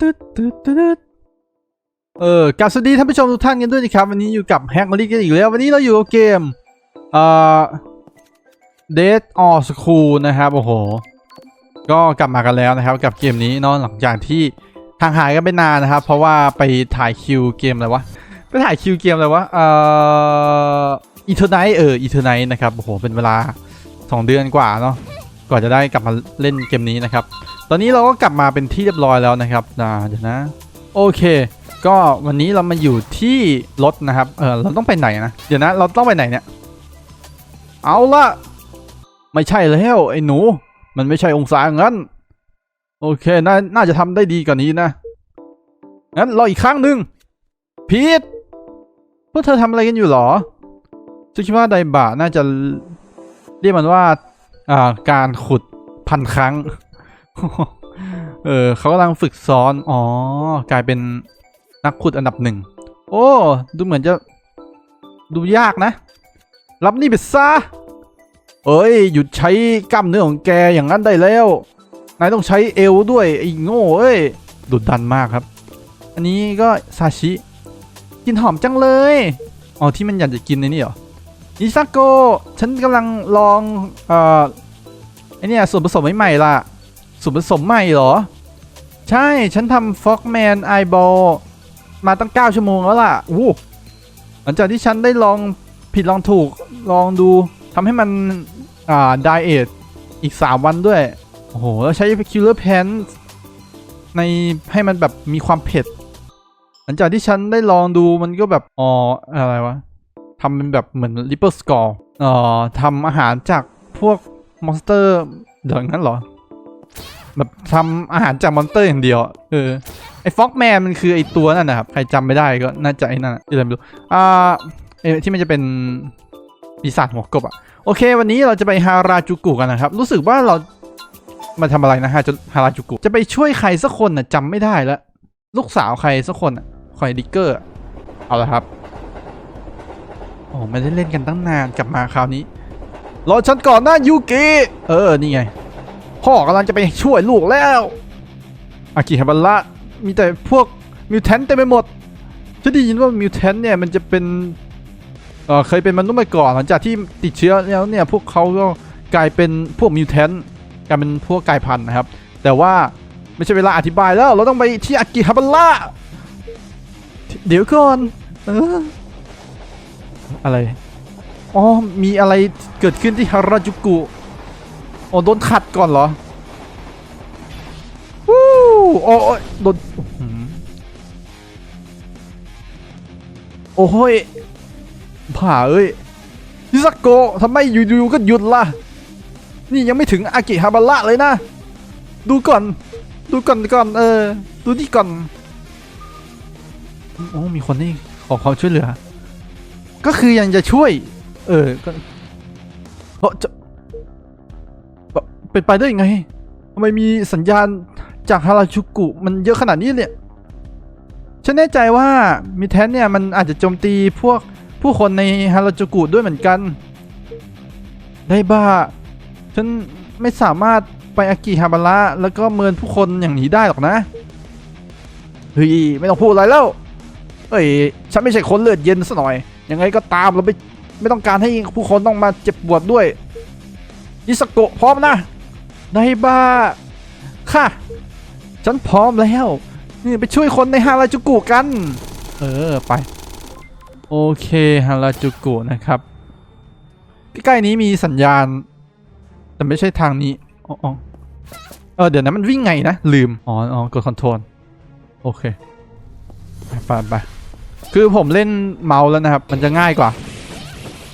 ตึ๊ดตึ๊ดตึ๊ดเออกลับสวัสดีท่านผู้ชมทุกท่านกันด้วยนะครับ วันนี้อยู่กับแฮกมารีกันอีกแล้ว วันนี้เราอยู่กับเกมเอ่อ Dead or School นะครับโอ้โห ก็กลับมากันแล้วนะครับ กับเกมนี้เนาะหลังจากที่ห่างหายกันไปนานนะครับ เพราะว่าไปถ่ายคิวเกมอะไรวะไปถ่ายคิวเกมอะไรวะเอ่ออีเทอร์ไนเอออีเทอร์ไนนะครับโอ้โหเป็นเวลา 2 เดือนกว่าเนาะกว่าจะได้กลับมาเล่นเกมนี้นะครับ ตอนนี้เราก็กลับมาเป็นที่เรียบร้อยแล้วนะครับอ่าเดี๋ยวนะ โอเค ก็วันนี้เรามาอยู่ที่รถนะครับ เออเราต้องไปไหนนะ เดี๋ยวนะเราต้องไปไหนเนี่ย เอาละไม่ใช่แล้วไอ้หนู มันไม่ใช่องศาอย่างนั้น โอเคน่าน่าจะทำได้ดีกว่านี้นะ งั้นรออีกครั้งหนึ่งพีทพวกเธอทำอะไรกันอยู่หรอฉันคิดว่าไดบะน่าจะเรียกมันว่า อ่า การขุดพันครั้ง เออเขากำลังฝึกซ้อน อ๋อ กลายเป็นนักขุดอันดับหนึ่ง โอ้ ดูเหมือนจะดูยากนะ รับนี่ไปซะ เอ้ย หยุดใช้กล้ามเนื้อของแกอย่างนั้นได้แล้ว นายต้องใช้เอวด้วยไอ้โง่เอ้ยดุดันมากครับ อันนี้ก็ซาชิ กินหอมจังเลย อ๋อ ที่มันอยากจะกินในนี่เหรอนิซาโก ฉันกำลังลอง เอ่อไอเนี่ยส่วนผสมใหม่ๆล่ะ ส่วนผสมใหม่เหรอ ใช่ฉันทำฟ็อกแมนไอบอลมาตั้ง 9 ชั่วโมงแล้วล่ะอู้หลังจากที่ฉันได้ลองผิดลองถูกลองดูทำให้มัน อ่าไดเอทอีก 3 วันด้วย โอ้โห แล้วใช้คิลเลอร์แพนในให้มันแบบมีความเผ็ด หลังจากที่ฉันได้ลองดูมันก็แบบอ๋ออะไรวะทำเป็นแบบเหมือนริปเปอร์สกอร์เอ่อทำอาหารจากพวกมอนสเตอร์อย่างนั้นเหรอ แบบทำอาหารจากมอนสเตอร์อย่างเดียวเออไอ้ฟ็อกแมนมันคือไอ้ตัวนั่นนะครับ ใครจำไม่ได้ก็น่าจะไอ้นั่นอะที่เราไม่รู้อ่าเอ้ที่มันจะเป็นปีศาจหัวกบอะโอเค วันนี้เราจะไปฮาราจูกุกันนะครับ รู้สึกว่าเรามาทำอะไรนะฮะจะฮาราจูกุจะไปช่วยใครสักคนน่ะจำไม่ได้แล้วลูกสาวใครสักคนอะคอยดิกเกอร์เอาละครับโอ้ไม่ได้เล่นกันตั้งนานกลับมาคราวนี้รอฉันก่อนนะยูกิเออนี่ไง พ่อกำลังจะไปช่วยลูกแล้ว อากิฮาบัระมีแต่พวกมิวแทนเต็มไปหมดฉันได้ยินว่ามิวแทนเนี่ยมันจะเป็นเออเคยเป็นมนุษย์มาก่อนหลังจากที่ติดเชื้อแล้วเนี่ยพวกเขาก็กลายเป็นพวกมิวแทนกลายเป็นพวกกายพันธุ์นะครับ แต่ว่าไม่ใช่เวลาอธิบายแล้วเราต้องไปที่อากิฮาบัระเดี๋ยวก่อนเอออะไรอ๋อมีอะไรเกิดขึ้นที่ฮาราจูกุ อ๋อโดนขัดก่อนเหรอวู้โอ้ยโดนโอ้โหยผ่าเอ้ยนิสโกทำไมอยู่ๆก็หยุดล่ะ นี่ยังไม่ถึงอากิฮาบาระเลยนะ ดูก่อน ดูก่อนก่อนเออ ดูนี่ก่อน โอ้ มีคนนี่ขอความช่วยเหลือ ก็คือยังจะช่วย เออก็เออจะ เป็นไปได้ยังไงทำไมมีสัญญาณจากฮาราจูกุมันเยอะขนาดนี้เนี่ย ฉันแน่ใจว่ามิแทนเนี่ยมันอาจจะโจมตีพวกผู้คนในฮาราจูกุด้วยเหมือนกัน ได้บ้า ฉันไม่สามารถไปอากิฮาบาระแล้วก็เมินผู้คนอย่างนี้ได้หรอกนะ เฮ้ย ไม่ต้องพูดอะไรแล้ว เอ้ย ฉันไม่ใช่คนเลือดเย็นซะหน่อย ยังไงก็ตามเราไม่ไม่ต้องการให้ผู้คนต้องมาเจ็บปวดด้วยยิสโกะพร้อมนะ ได้บ้า ค่ะ ฉันพร้อมแล้ว นี่ไปช่วยคนในฮาราจูกุกัน เออ ไป โอเคฮาราจูกุนะครับ ใกล้ๆนี้มีสัญญาณ แต่ไม่ใช่ทางนี้อ๋ออเออเดี๋ยวนะมันวิ่งไงนะ ลืม อ๋ออ๋อกดคอนโทรล โอเคไปไปไปคือผมเล่นเมาส์แล้วนะครับ มันจะง่ายกว่า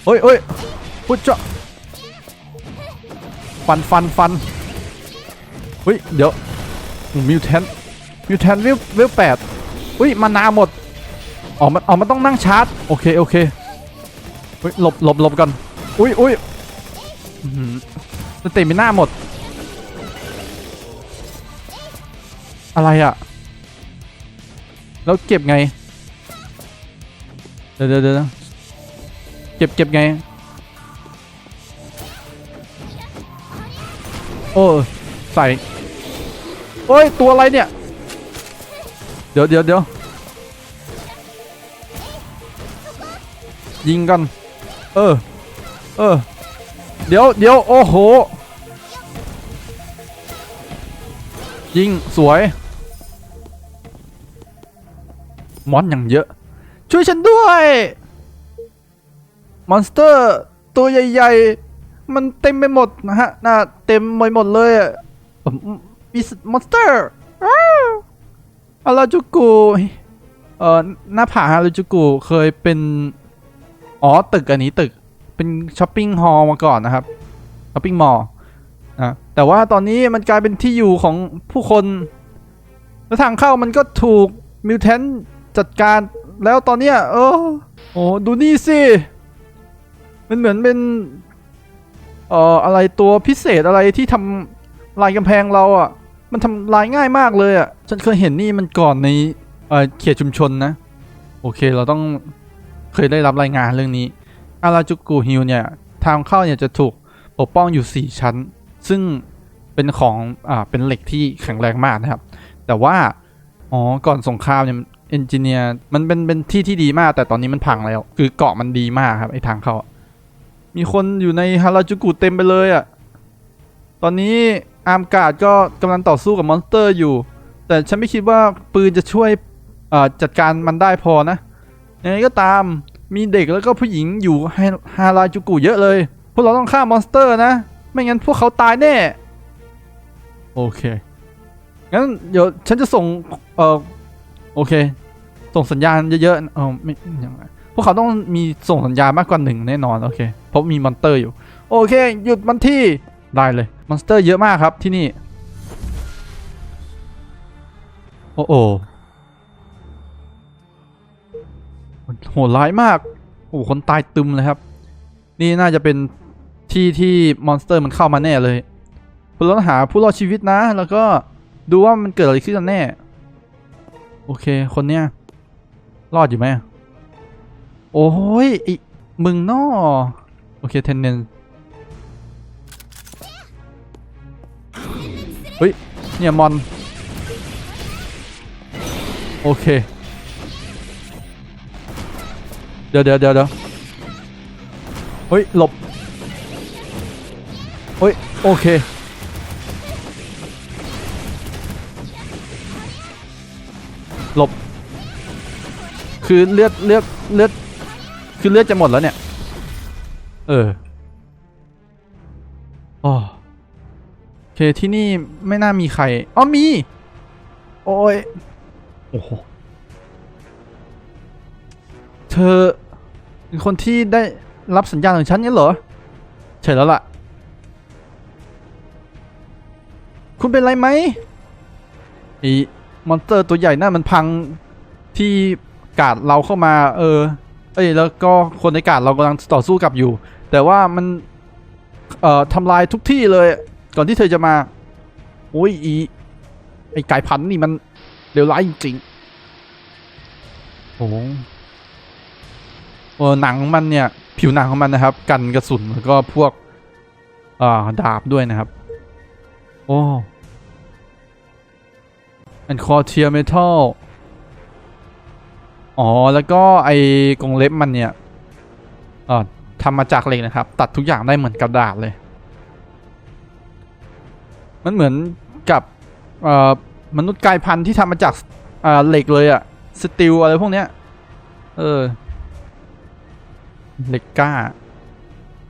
โอ้ยโอ้ยพุทธเจ้าฟันฟันฟัน เฮ้ย เดี๋ยวมิวแทนมิวแทนเวลเวลแปดอุ้ยมานาหมดอ๋อมันอ๋อมันต้องนั่งชาร์จ โอเค โอเคเฮ้ยหลบหลบหลบกันอุ้ยอุ้ยอื้อหือสเตมิน่าหมด อะไรอะแล้วเก็บไง เดี๋ยวเดี๋ยวเดี๋ยวเก็บเก็บไง โอ้ ใส่ โอ้ย ตัวอะไรเนี่ย เดี๋ยวเดี๋ยวเดี๋ยวยิงกัน เออ เออ เดี๋ยวเดี๋ยวโอ้โห ยิง สวย มอนอย่างเยอะ ช่วยฉันด้วย มอนสเตอร์ ตัวใหญ่ ๆ มันเต็มไปหมดนะฮะน่าเต็มไปหมดเลยอะ มีมอนสเตอร์อาราจูกุเอ่อหน้าผาฮาราจูกุเคยเป็น อ๋อ ตึกอันนี้ตึก เป็นช้อปปิ้งฮอลล์มาก่อนนะครับ ช้อปปิ้งมอลล์นะแต่ว่าตอนนี้มันกลายเป็นที่อยู่ของผู้คน แล้วทางเข้ามันก็ถูกมิวแทนจัดการ แล้วตอนเนี้ยเออโอ้ดูนี่สิ มันเหมือนเป็น เอ่อ อะไรตัวพิเศษอะไรที่ทำลายกำแพงเราอะ มันทำลายง่ายมากเลยอะ ฉันเคยเห็นนี่มันก่อนในเอ่อเขตชุมชนนะ โอเคเราต้องเคยได้รับรายงานเรื่องนี้อาราจูกุฮิลเนี่ยทางเข้าเนี่ยจะถูกปกป้องอยู่ 4 ชั้น ซึ่งเป็นของอ่าเป็นเหล็กที่แข็งแรงมากนะครับ แต่ว่าอ๋อก่อนสงครามเนี่ยเอนจิเนียร์มันเป็นเป็นที่ที่ดีมาก แต่ตอนนี้มันพังแล้ว คือเกาะมันดีมากครับไอทางเข้า มีคนอยู่ในฮาราจูกุเต็มไปเลยอะ่ะตอนนี้ อาร์มการ์ดก็กำลังต่อสู้กับมอนสเตอร์อยู่ แต่ฉันไม่คิดว่าปืนจะช่วยจัดการมันได้พอนะยังไงก็ตามมีเด็กแล้วก็ผู้หญิงอยู่ฮาฮาราจูกุเยอะเลย พวกเราต้องฆ่ามอนสเตอร์นะ ไม่งั้นพวกเขาตายแน่ โอเค งั้นเดี๋ยวฉันจะส่งเออโอเค ส่งสัญญาณเยอะๆเออไม่ยังไงพวกเขาต้องมีส่งสัญญาณมากกว่าหนึ่งแน่นอน โอเค เพราะมีมอนสเตอร์อยู่ โอเค หยุดมันที่ได้เลย มอนสเตอร์เยอะมากครับที่นี่ โอ้โหโหดร้ายมาก โอ้คนตายตึมเลยครับ นี่น่าจะเป็นที่ที่มอนสเตอร์มันเข้ามาแน่เลยพวกเราต้องหาผู้รอดชีวิตนะ แล้วก็ดูว่ามันเกิดอะไรขึ้นกันแน่ โอเค คนเนี้ยรอดอยู่ไหม โอ้ยอมึงนอโอเคเทนเนน เฮ้ย เนี่ยมอน โอเค เดี๋ยวเดี๋ยวเดี๋ยวเดี๋ยวเฮ้ย หลบ เฮ้ย โอเค หลบ คือเลือดเลือดเลือด คือเลือดจะหมดแล้วเนี่ย เออ อ๋อ เคที่นี่ไม่น่ามีใครอ๋อมี โอ้ยโอ้โหเธอเป็นคนที่ได้รับสัญญาณของฉันงั้นเหรอใช่แล้วล่ะ คุณเป็นไรไหมไอีมอนสเตอร์ตัวใหญ่นั่นมันพังที่กาดเราเข้ามา เออ เอ้ยแล้วก็คนในกาดเรากำลังต่อสู้กับอยู่ แต่ว่ามัน เอ่อทำลายทุกที่เลย ก่อนที่เธอจะมา โอ้ยอีไอไก่พันธ์นี่มันเลวร้ายจริงๆโอ้เออหนังมันเนี่ย ผิวหนังของมันนะครับ กันกระสุนแล้วก็พวกอ่าดาบด้วยนะครับ โอ้ and core tier metal อ๋อ แล้วก็ไอกรงเล็บมันเนี่ยเอ่อทำมาจากเหล็กนะครับ ตัดทุกอย่างได้เหมือนกระดาษเลย มันเหมือนกับเอ่อมนุษย์กายพันธุ์ที่ทำมาจากอ่าเหล็กเลยอะสตีลอะไรพวกเนี้ย เออเหล็กกล้า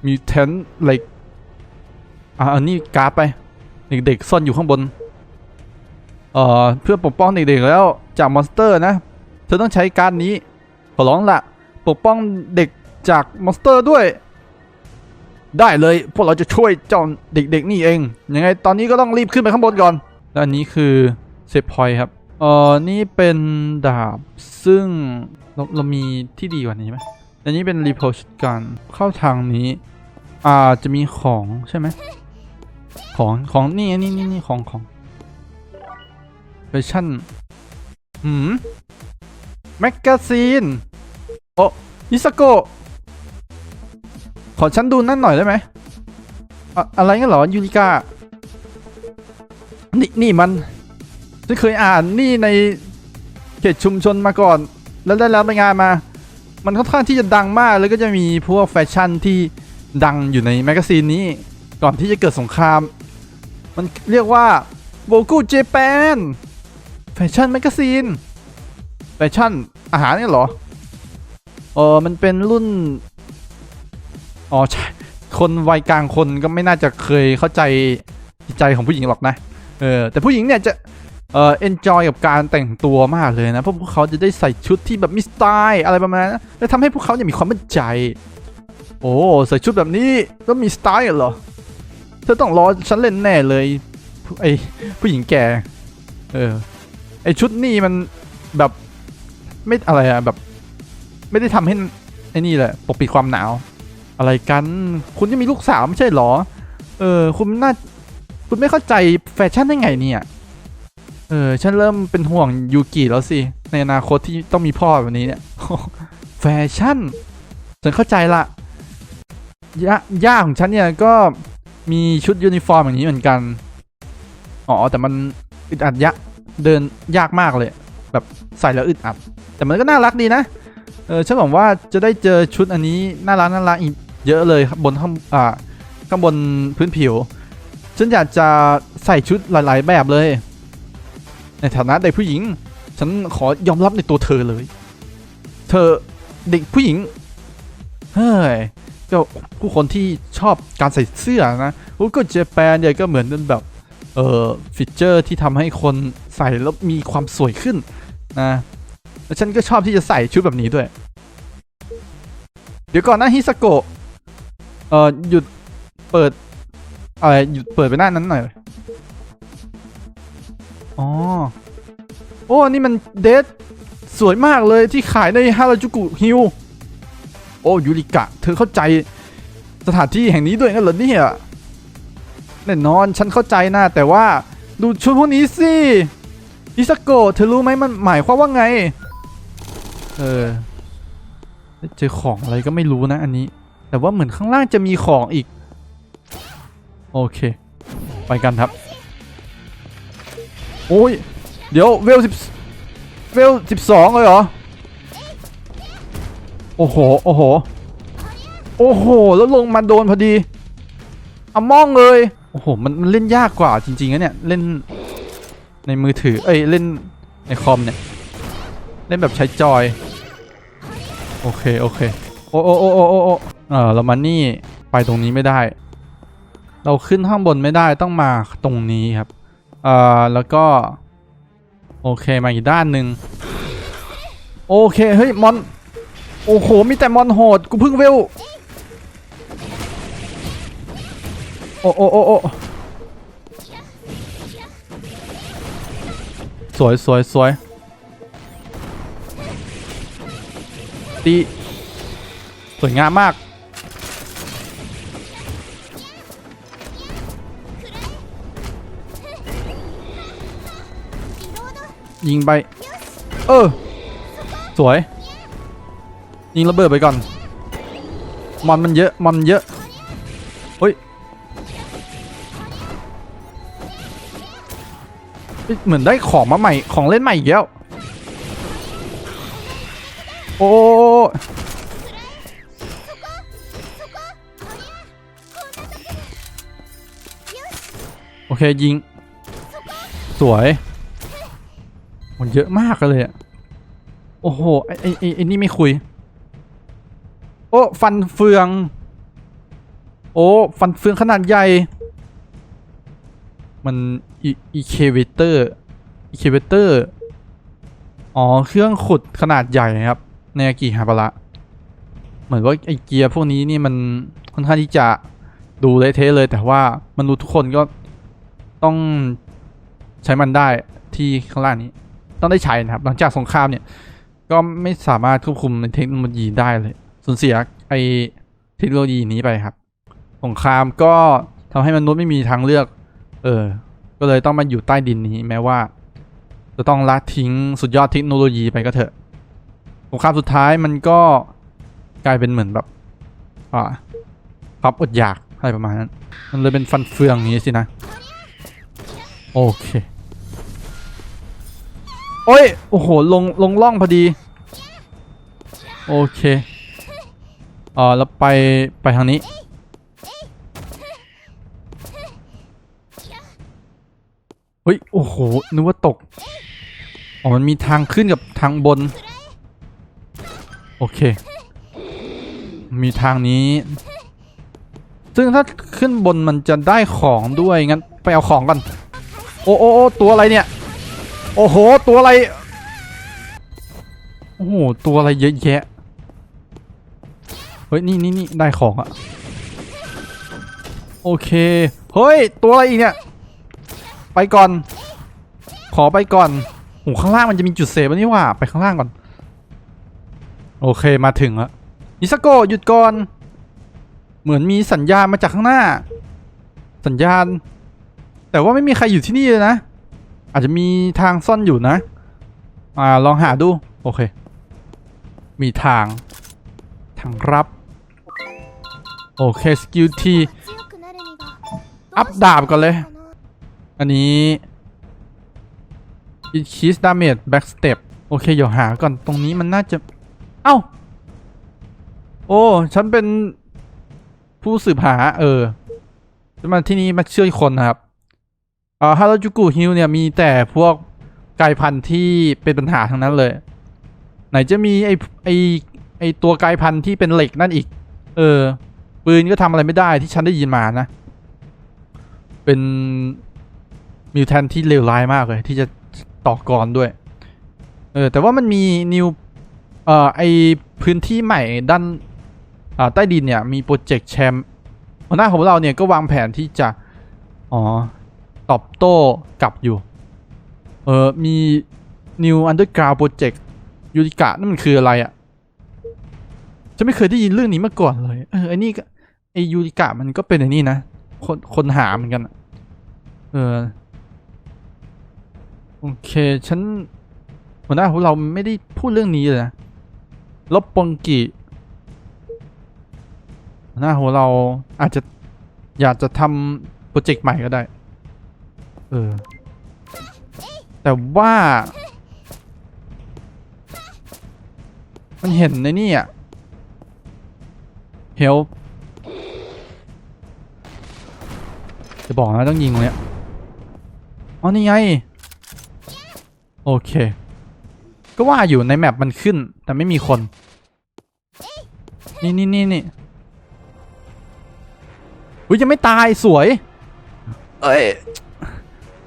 มิวเทนเหล็กอ่าอันนี้การ์ดไป เด็กๆซ่อนอยู่ข้างบน เอ่อ เพื่อปกป้องเด็กๆแล้วจากมอนสเตอร์นะ เธอต้องใช้การดนี้ ขอร้องละปกป้องเด็กจากมอนสเตอร์ด้วย ได้เลยพวกเราจะช่วยเจ้าเด็กๆนี่เอง ยังไงตอนนี้ก็ต้องรีบขึ้นไปข้างบนก่อนและอันนี้คือเซฟพอยครับเอ่อนี่เป็นดาบซึ่งเราเรามีที่ดีกว่านี้ไหมอันนี้เป็นรีโพชกันเข้าทางนี้อ่าจะมีของใช่ไหมของของนี่นี่นี่นี่ของของเวอร์ชั่นหืมแมกกาซีนโอ้ยิสโก ขอฉันดูนั่นหน่อยได้ไหมอะอะไรงั้นเหรอยูริกานี่นี่มันฉันเคยอ่านนี่ในเกจชุมชนมาก่อน แล้วได้รับรายงานมา มันค่อนข้างที่จะดังมากแล้วก็จะมีพวกแฟชั่นที่ดังอยู่ในแมกกาซีนนี้ ก่อนที่จะเกิดสงคราม มันเรียกว่าโบกุเจแปนแฟชั่นแมกกาซีนแฟชั่นอาหารเนี่ยเหรอเออมันเป็นรุ่น อ๋อใช่คนวัยกลางคนก็ไม่น่าจะเคยเข้าใจจิตใจของผู้หญิงหรอกนะ เออแต่ผู้หญิงเนี่ยจะเออ enjoy กับการแต่งตัวมากเลยนะ เพราะพวกเขาจะได้ใส่ชุดที่แบบมีสไตล์อะไรประมาณนั้นและทำให้พวกเขาเนี่ยมีความมั่นใจ โอ้ใส่ชุดแบบนี้ก็มีสไตล์เหรอ เธอต้องรอฉันเล่นแน่เลยไอผู้หญิงแก่เออไอชุดนี่มันแบบไม่อะไรอะแบบ ไม่ได้ทำให้ไอ้นี่แหละปกปิดความหนาว อะไรกัน คุณจะมีลูกสาวไม่ใช่เหรอ เออ คุณน่า คุณไม่เข้าใจแฟชั่นได้ไงเนี่ย เออ ฉันเริ่มเป็นห่วงยูกิแล้วสิ ในอนาคตที่ต้องมีพ่อแบบนี้เนี่ย แฟชั่น ฉันเข้าใจละย่าย่าของฉันเนี่ยก็มีชุดยูนิฟอร์มอย่างนี้เหมือนกัน อ๋อ แต่มันอึดอัดยะ เดินยากมากเลย แบบใส่แล้วอึดอัด แต่มันก็น่ารักดีนะ เออ ฉันหวังว่าจะได้เจอชุดอันนี้น่ารักน่ารักอีก เยอะเลยบบนข้างอ่าข้างบนพื้นผิว ฉันอยากจะใส่ชุดหลาย ๆ แบบเลย ในฐานะเด็กผู้หญิง ฉันขอยอมรับในตัวเธอเลย เธอเด็กผู้หญิง เฮ้ยก็ผู้คนที่ชอบการใส่เสื้อนะโอ้ก็เจแปนเนี่ยก็เหมือนเป็นแบบ เอ่อฟีเจอร์ที่ทำให้คนใส่แล้วมีความสวยขึ้นนะแล้วฉันก็ชอบที่จะใส่ชุดแบบนี้ด้วย เดี๋ยวก่อนนะฮิสโกะ เอ่อหยุดเปิดอะไรหยุดเปิดไปหน้านั้นหน่อย อ๋อ โอ้ นี่มันเดทสวยมากเลยที่ขายในฮาราจูกุฮิลโอ้ยูริกะ เธอเข้าใจสถานที่แห่งนี้ด้วยงั้นเหรอเนี่ยแน่นอนฉันเข้าใจนะ แต่ว่าดูชุดพวกนี้สิอิสโกะเธอรู้ไหมมันหมายความว่าไง เออเจอของอะไรก็ไม่รู้นะอันนี้ แต่ว่าเหมือนข้างล่างจะมีของอีก โอเค ไปกันครับ โอ้ย เดี๋ยวเวลสิบเวลสิบสองเลยเหรอ โอ้โห โอ้โห โอ้โห แล้วลงมาโดนพอดีอามองเลย โอ้โห มันมันเล่นยากกว่าจริงๆนะเนี่ย เล่นในมือถือ เอ้ย เล่นในคอมเนี่ย เล่นแบบใช้จอย โอเค โอเค โอ้โอ้โอ้โอ้ เออเรามานี่ไปตรงนี้ไม่ได้ เราขึ้นข้างบนไม่ได้ต้องมาตรงนี้ครับเออแล้วก็ โอเคมาอีกด้านหนึ่งโอเคเฮ้ยมอนโอ้โหมีแต่มอนโหดกูเพิ่งเวลโอ้โอ้โอ้โอ้สวยสวยสวยตีสวยงามมาก ยิงไป เออ สวย ยิงระเบิดไปก่อน มอนมันเยอะ มอนมันเยอะเฮ้ยเฮ้ย เหมือนได้ของมาใหม่ ของเล่นใหม่อีกแล้ว โอ้โอเคยิง สวย มันเยอะมากเลยอะโอ้โห ไอไอไอไอนี่ไม่คุย โอ้ฟันเฟือง โอ้ฟันเฟืองขนาดใหญ่ มันอีอีเคเวเตอร์อีเคเวเตอร์ อ๋อ เครื่องขุดขนาดใหญ่ครับ ในอากิฮาบาระเหมือนว่าไอเกียร์พวกนี้นี่มันค่อนข้างที่จะดูเละเทะเลย แต่ว่ามนุษย์ทุกคนก็ต้องใช้มันได้ที่ข้างล่างนี้ ต้องได้ใช้นะครับ หลังจากสงครามเนี่ย ก็ไม่สามารถควบคุมในเทคโนโลยีได้เลย สูญเสียไอเทคโนโลยีนี้ไปครับ สงครามก็ทำให้มนุษย์ไม่มีทางเลือก เออ ก็เลยต้องมาอยู่ใต้ดินนี้แม้ว่า จะต้องละทิ้งสุดยอดเทคโนโลยีไปก็เถอะ สงครามสุดท้ายมันก็กลายเป็นเหมือนแบบ อ่าความอดอยากอะไรประมาณนั้น มันเลยเป็นฟันเฟืองอย่างนี้สินะ โอเค โอ้ย โอ้โห ลง ลงล่องพอดี โอเคอ่าแล้วไป ไปทางนี้ เฮ้ย โอ้โห นึกว่าตก อ๋อ มันมีทางขึ้นกับทางบน โอเค มีทางนี้ ซึ่งถ้าขึ้นบนมันจะได้ของด้วย งั้น ไปเอาของก่อนโอ้โอ้โอ้ตัวอะไรเนี่ย โอ้โห ตัวอะไร โอ้โห ตัวอะไรเยอะแยะ เฮ้ย นี่นี่นี่ได้ของอะโอเค เฮ้ย ตัวอะไรอีกเนี่ย ไปก่อน ขอไปก่อนโอ้ข้างล่างมันจะมีจุดเซฟนนี้ว่า ไปข้างล่างก่อน โอเค มาถึงแล้วนิสโกหยุดก่อน เหมือนมีสัญญาณมาจากข้างหน้า สัญญาณ แต่ว่าไม่มีใครอยู่ที่นี่เลยนะ อาจจะมีทางซ่อนอยู่นะ อ่า ลองหาดู โอเค มีทาง ทางรับ โอเค สกิลที อัพดาบก่อนเลย อันนี้ increase damage back step โอเค เดี๋ยวหาก่อน ตรงนี้มันน่าจะ เอ้า โอ้ ฉันเป็นผู้สืบหา เออจะมาที่นี่มาช่วยคนนะครับ อ่าฮาราจูกุฮิลเนี่ยมีแต่พวกกายพันธุ์ที่เป็นปัญหาทั้งนั้นเลย ไหนจะมีไอไอไอตัวกายพันธุ์ที่เป็นเหล็กนั่นอีก เออ ปืนก็ทำอะไรไม่ได้ที่ฉันได้ยินมานะ เป็นมิวแทนที่เลวร้ายมากเลย ที่จะต่อกรด้วย เออ แต่ว่ามันมีนิวเอ่อไอพื้นที่ใหม่ด้านอ่าใต้ดินเนี่ยมีโปรเจกต์แชมป์หัวหน้าของเราเนี่ยก็วางแผนที่จะ อ๋อ ตอบโต้กลับอยู่ เออมี New Underground Project ยูริกะนั่นมันคืออะไรอะ่ะฉันไม่เคยได้ยินเรื่องนี้มาก่อนเลย เออไอ้นี่ก็ไอยูริกะมันก็เป็นไอ้นี่นะ คนคนหาเหมือนกันเออโอเคฉันหัวหน้าของเราไม่ได้พูดเรื่องนี้เลยนะลบปงกิหัวหน้าของเราอาจจะอยากจะทำโปรเจกต์ใหม่ก็ได้ เออ แต่ว่า มันเห็นในนี่อะเฮลจะบอกนะต้องยิงตรงเนี้ยอ๋อนี่ไง โอเค ก็ว่าอยู่ในแมปมันขึ้น แต่ไม่มีคน นี่นี่นี่นี่อุ้ยยังไม่ตายสวย เอ้ย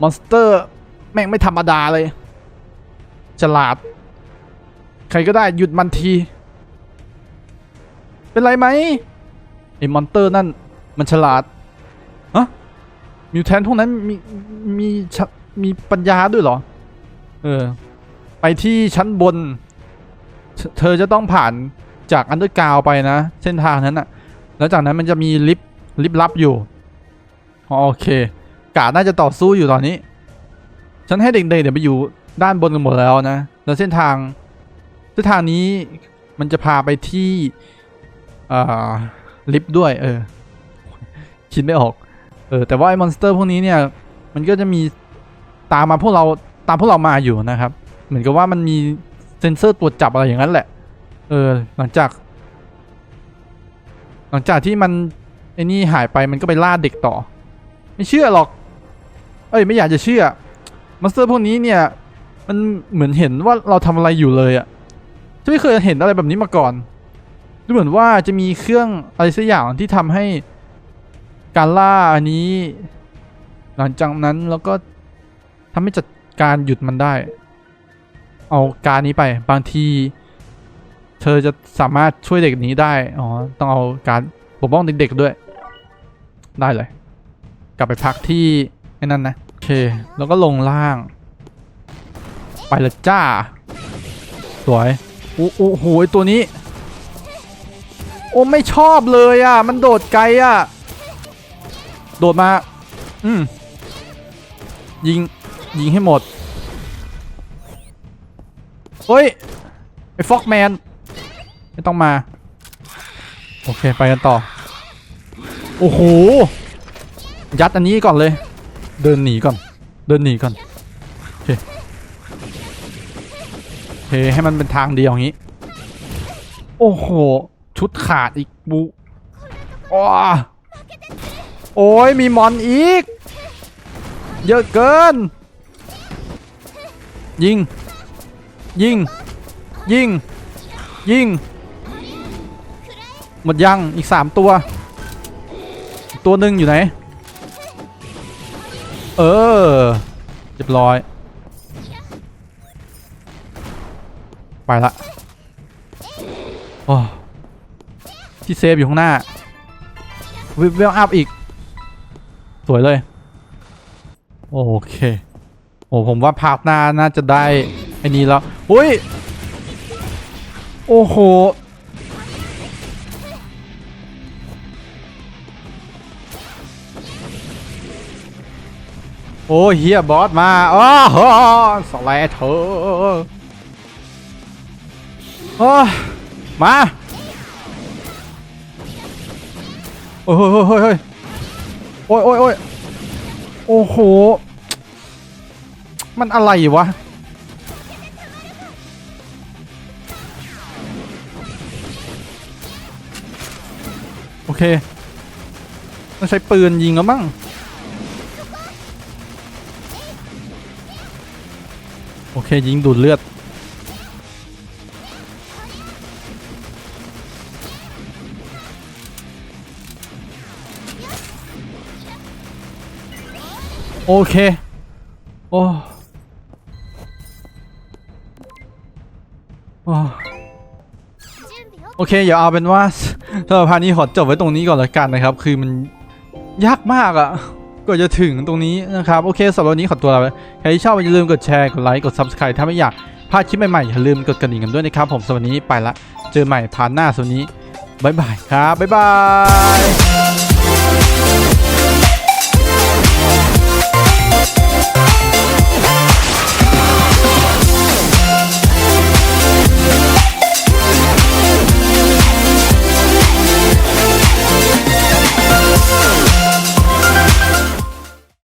มอนสเตอร์แม่งไม่ธรรมดาเลย ฉลาด ใครก็ได้หยุดมันที เป็นไรไหมไอ้มอนเตอร์นั่นมันฉลาดฮะมิวแทนพวกนั้นมีมีมีปัญญาด้วยเหรอ เออ ไปที่ชั้นบน เธอจะต้องผ่านจากอันเดอร์กราวไปนะ เส้นทางนั้นอะแล้วจากนั้นมันจะมีลิฟต์ลิฟต์ลับอยู่ โอเค กาดน่าจะต่อสู้อยู่ตอนนี้ ฉันให้เด็กๆเดี๋ยวไปอยู่ด้านบนกันหมดแล้วนะ แล้วเส้นทาง เส้นทางนี้มันจะพาไปที่ลิฟต์ด้วย เออ คิดไม่ออก เออ แต่ว่าไอ้มอนสเตอร์พวกนี้เนี่ย มันก็จะมีตามมาพวกเราตามพวกเรามาอยู่นะครับ เหมือนกับว่ามันมีเซ็นเซอร์ตรวจจับอะไรอย่างนั้นแหละ เออ หลังจาก หลังจากที่มันไอ้นี่หายไปมันก็ไปล่าเด็กต่อ ไม่เชื่อหรอก เอ้ยไม่อยากจะเชื่อมอนสเตอร์พวกนี้เนี่ยมันเหมือนเห็นว่าเราทำอะไรอยู่เลยอะฉันไม่เคยเห็นอะไรแบบนี้มาก่อนดูเหมือนว่าจะมีเครื่องอะไรสักอย่างที่ทำให้การล่าอันนี้ หลังจากนั้นแล้วก็ทำให้จัดการหยุดมันได้ เอาการนี้ไปบางที เธอจะสามารถช่วยเด็กนี้ได้อ๋อต้องเอาการปกป้องเด็กๆด้วย ได้เลย กลับไปพักที่ ไอ้นั่นนะโอเคแล้วก็ลงล่าง ไปละจ้า สวยโอ้โอ้โหตัวนี้ โอ้ไม่ชอบเลยอะ มันโดดไกลอะ โดดมา อืมยิง ยิงให้หมดเฮ้ยไอ้ฟ็อกแมนไม่ต้องมา โอเค ไปกันต่อ โอ้โห ยัดอันนี้ก่อนเลย เดินหนีก่อน เดินหนีก่อนโอเคเคให้มันเป็นทางเดียวอย่างนี้ โอ้โห ชุดขาดอีกบุอ้าโอ้ยมีมอนอีก เยอะเกิน ยิง ยิง ยิง ยิง หมดยังอีกสามตัว ตัวหนึ่งอยู่ไหน เออเรียบร้อย ไปละโอ้ที่เซฟอยู่ข้างหน้าวิเวลอัพอีก สวยเลย โอเค โอ้ผมว่าพาร์ทหน้าน่าจะได้ไอ้นี้แล้วอุ้ย โอ้โห โอ้เฮียบอสมาอ้อโหสไลด์เธอโอ้มาโอ้ยโอ้ยโอ้ยโอ้ยโอ้ยโอ้ยโอ้ยโอ้โห มันอะไรวะโอเคต้องใช้ปืนยิงแล้วมั้ง คยิงดูดเลือด โอเค โอ้โอโอเค เดี๋ยวเอาเป็นว่าสำหรับพานี้ขอจบไว้ตรงนี้ก่อนละกันนะครับ คือมันยากมากอะ่ะ กว่าจะถึงตรงนี้นะครับโอเคสำหรับวันนี้ขอตัวลาไปใครที่ชอบอย่าลืมกดแชร์กดไลค์กด Subscribe ถ้าไม่อยากพลาดคลิปใหม่ๆอย่าลืมกดกระดิ่งกันด้วยนะครับผมสำหรับวันนี้ไปละเจอใหม่พาร์ทหน้าสำหรับวันนี้บ๊ายบายครับบ๊ายบาย